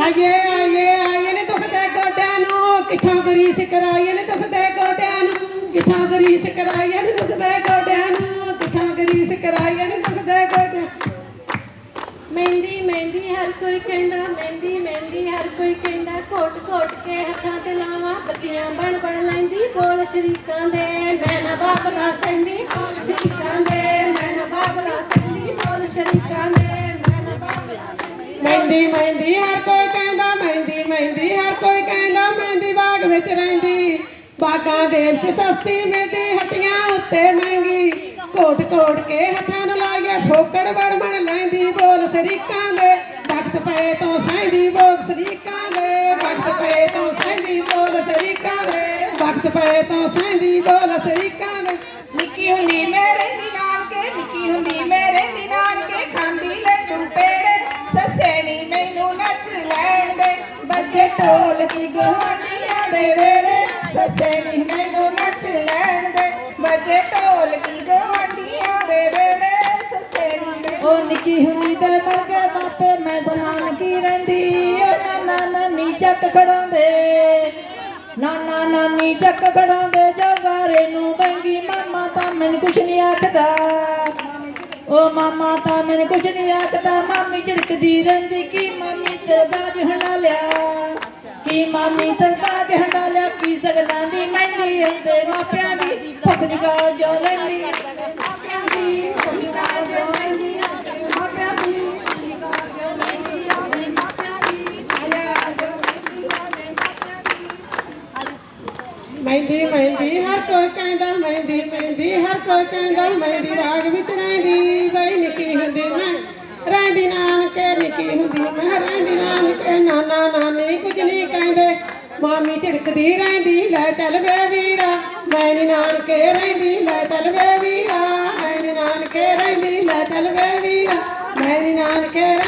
ਆਈਏ ਆਈਏ ਆਈਏ ਨੇ ਗੋਡਿਆਂ ਨੂੰ ਕਿੱਥੋਂ ਗਰੀਸ ਕਰਾਈਏ ਨੇ ਦੁੱਖ ਕਰਾਈਏ ਨੇ ਦੁੱਖ ਦੇ ਗੋਡਿਆਂ ਨੂੰ ਕਿੱਥੋਂ ਗਰੀਸ ਕਰਾਈਏ ਨੇ ਦੁੱਖ ਦੇ ਗੋਡਿਆਂ ਮਹਿੰਦੀ ਮਹਿੰਦੀ ਹਰ ਕੋਈ ਕਹਿੰਦਾ ਮਹਿੰਦੀ ਮਹਿੰਦੀ ਹਰ ਕੋਈ ਕਹਿੰਦਾ ਕੋਟ ਕੋਟ ਕੇ ਹੱਥਾਂ ਤੇ ਲਾਵਾਂ ਬੱਤੀਆਂ ਬਣ ਬਣ ਲੈਂਦੀ ਬੋਲ ਸ਼ਰੀਕਾਂ ਦੇ ਮੈਂ ਨਾ ਬਾਬਲਾ ਸੈਂਦੀ ਬੋਲ ਸ਼ਰੀਕਾਂ ਦੇ ਮੈਂ ਨਾ ਬਾਬਲਾ ਸੈਂਦੀ ਬੋਲ ਸ਼ਰੀਕਾਂ ਦੇ ਮੈਂ ਨਾ ਬਾਬਲਾ ਸੈਂਦੀ। ਮਹਿੰਦੀ ਮਹਿੰਦੀ ਹਰ ਕੋਈ ਕਹਿੰਦਾ ਮਹਿੰਦੀ ਮਹਿੰਦੀ ਹਰ ਕੋਈ ਕਹਿੰਦਾ ਮਹਿੰਦੀ ਬਾਗ ਵਿੱਚ ਰਹਿੰਦੀ। ਬਾਗਾਂ ਦੇ ਵਿੱਚ ਸਸਤੀ ਮਿਲਦੀ, ਹੱਟੀਆਂ ਉੱਤੇ ਮਹਿੰਗੀ। ਕੋਟ ਕੋਟ ਕੇ ਹੱਥਾਂ ਨੂੰ ਲਾਈਏ, ਫੋਕੜ ਬੜ ਲੈਂਦੀ ਬੋਲ ਸਰੀਕਾਂ ਦੇ। ਵਕਤ ਪਏ ਤੋਂ ਸਹਿੰਦੀ ਬੋਲ ਸਰੀਕਾਂ ਦੇ। ਵਕਤ ਪਏ ਤੋਂ ਸਹਿੰਦੀ ਬੋਲ ਸਰੀਕਾਂ ਦੇ। ਵਕਤ ਪਏ ਤੋਂ ਸਹਿੰਦੀ ਬੋਲ ਸਰੀਕਾਂ ਦੇ। ਨਿੱਕੀ ਹੁੰਦੀ ਮੇਰੇ ਦੀ ਨਾਨਕੇ, ਨਿੱਕੀ ਹੁੰਦੀ ਮੇਰੇ ਦੀ ਨਾਨਕੇ। ਖਾਂਦੀ ਲੱਡੂ ਪੇੜੇ ਸੱਸੇ ਨੀ ਮੈਨੂੰ ਨੱਚ ਲੈਣ ਦੇ ਬੱਜੇ ਢੋਲ ਕੀ ਗਵਾਂਢੀਆਂ ਦੇ ਵੇਲੇ ਸੱਸੇ ਨੀ ਮੈਨੂੰ ਨੱਚ ਲੈਣ ਦੇ। ਬੱਜੇ ਢੋਲ ਕੀ ਗਵਾਂਢੀਆਂ ਦੇ ਵੇਲੇ। ਸੱਸੇ ਨੀ ਉਹ ਨਿੱਕੀ ਹੁੰਦੀ ਤੇ ਮਰਗੇ ਬਾਪੇ, ਮੈਂ ਸਨਾਨ ਕੀ ਰਹਿੰਦੀ? ਓ ਨਾਨਾ ਨਾਨੀ ਚੱਕ ਖੜਾਉਂਦੇ। ਨਾਨਾ ਨਾਨੀ ਚੱਕ ਖੜਾਉਂਦੇ, ਜਵਾਰੇ ਨੂੰ ਬੰਗੀ ਮਾਮਾ ਤਾਂ ਮੈਨੂੰ ਕੁਛ ਨਹੀਂ ਆਖਦਾ। ਓ ਮਾਮਾ ਤਾਂ ਮੈਨੂੰ ਕੁਛ ਨਹੀਂ ਆਖਦਾ। ਮਾਮੀ ਝਿੜਕਦੀ ਰਹਿੰਦੀ, ਕੀ ਮਾਮੀ ਤੇਰਾ ਦਾਜ ਹੰਡਾ ਲਿਆ? ਕੀ ਮਾਮੀ ਤੇਰਾ ਦਾਜ ਦੀ ਮਹਿੰਦੀ ਮਾਪਿਆਂ ਦੀ ਭੁੱਖ ਦੀ ਗਾਲ ਜੋ ਲੈਂਦੀ ਮਾਪਿਆਂ ਦੀ ਭੁੱਖ ਦੀ ਗਾਲ ਜੋ ਲੈਂਦੀ ਮਾਪਿਆਂ ਦੀ ਭੁੱਖ ਦੀ ਗਾਲ ਜੋ ਲੈਂਦੀ ਆਪਣੇ ਮਾਪਿਆਂ ਦੀ ਆਇਆ ਜੋ ਲੈਂਦੀ ਆਪਣੇ ਮਾਪਿਆਂ ਦੀ ਮਹਿੰਦੀ ਮਹਿੰਦੀ ਹਰ ਕੋਈ ਕਹਿੰਦਾ ਮਹਿੰਦੀ ਮਹਿੰਦੀ, ਹਰ ਕੋਈ ਕਹਿੰਦਾ ਮਹਿੰਦੀ, ਰਾਗ ਵਿੱਚ ਰਹਿੰਦੀ, ਬਈ ਨਿੱਕੀ ਹੁੰਦੀ ਮੈਂ, ਰਹਿੰਦੀ ਨਾਨਕੇ ਨਿੱਕੀ ਹੁੰਦੀ ਮੈਂ, ਰਹਿੰਦੀ ਨਾਨਕੇ ਨਾਨਾ, ਨਾਨੀ, ਕੁਝ ਨਹੀਂ ਮਾਮੀ ਝਿੜਕਦੀ ਰਹਿੰਦੀ, ਲੈ ਚੱਲ ਵੇ ਵੀਰਾ। ਮੈਨ ਨੀ ਨਾਨਕੇ ਰਹਿੰਦੀ, ਲੈ ਚੱਲ ਵੇ ਵੀਰਾ। ਮੈਂ ਨਾਨਕੇ ਰਹਿੰਦੀ, ਲੈ ਚੱਲ ਵੇ ਵੀਰਾ। ਮੈਂ ਨੀ ਨਾਨਕੇ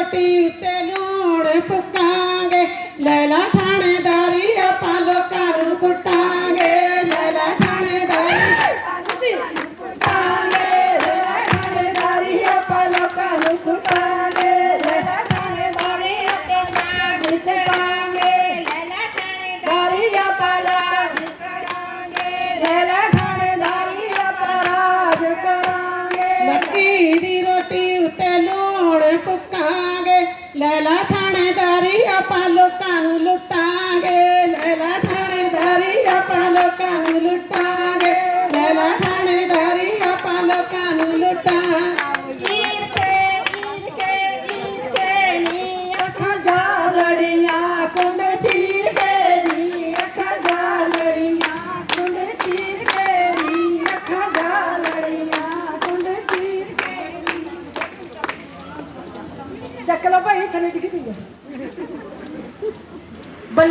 ਮੱਕੀ ਦੀ ਲੂਣ ਫੁੱਕਾਂਗੇ ਲੈ ਥਾਣੇਦਾਰੀ ਆਪਾਂ ਲੋਕਾਂ ਨੂੰ ਕੁੱਟਾਂਗੇ। ਲੈ ਥਾਣੇਦਾਰੀ ਕੁੱਟਾਂਗੇ। ਲੈ ਥਾਣੇਦਾਰੀ ਆਪਾਂ ਲੋਕਾਂ ਨੂੰ ਕੁੱਟਾਂਗੇ। ਲੈ ਥਾਣੇਦਾਰੀ ਆਪਾਂ ਸਾਗ ਕੁੱਟਾਂਗੇ। ਲੈ ਥਾਣੇਦਾਰੀ ਆਪਾਂ ਰਾਜ ਕਰਾਂਗੇ। ਲੈ ਲੈ ਥਾਣੇਦਾਰੀ ਆਪਾਂ ਰਾਜ ਕਰਾਂਗੇ। ਮੱਕੀ ਦੀ ਰੋਟੀ ਉੱਤੇ ਲੂਣ લેલા ઠાણેદારી આપા લોકાનું લૂંટાગે લેલા ઠાણેદારી આપા લોકાનું લૂંટાગે લેલા ઠાણેદારી આપા લોકાનું લૂંટા थांबले तिकीट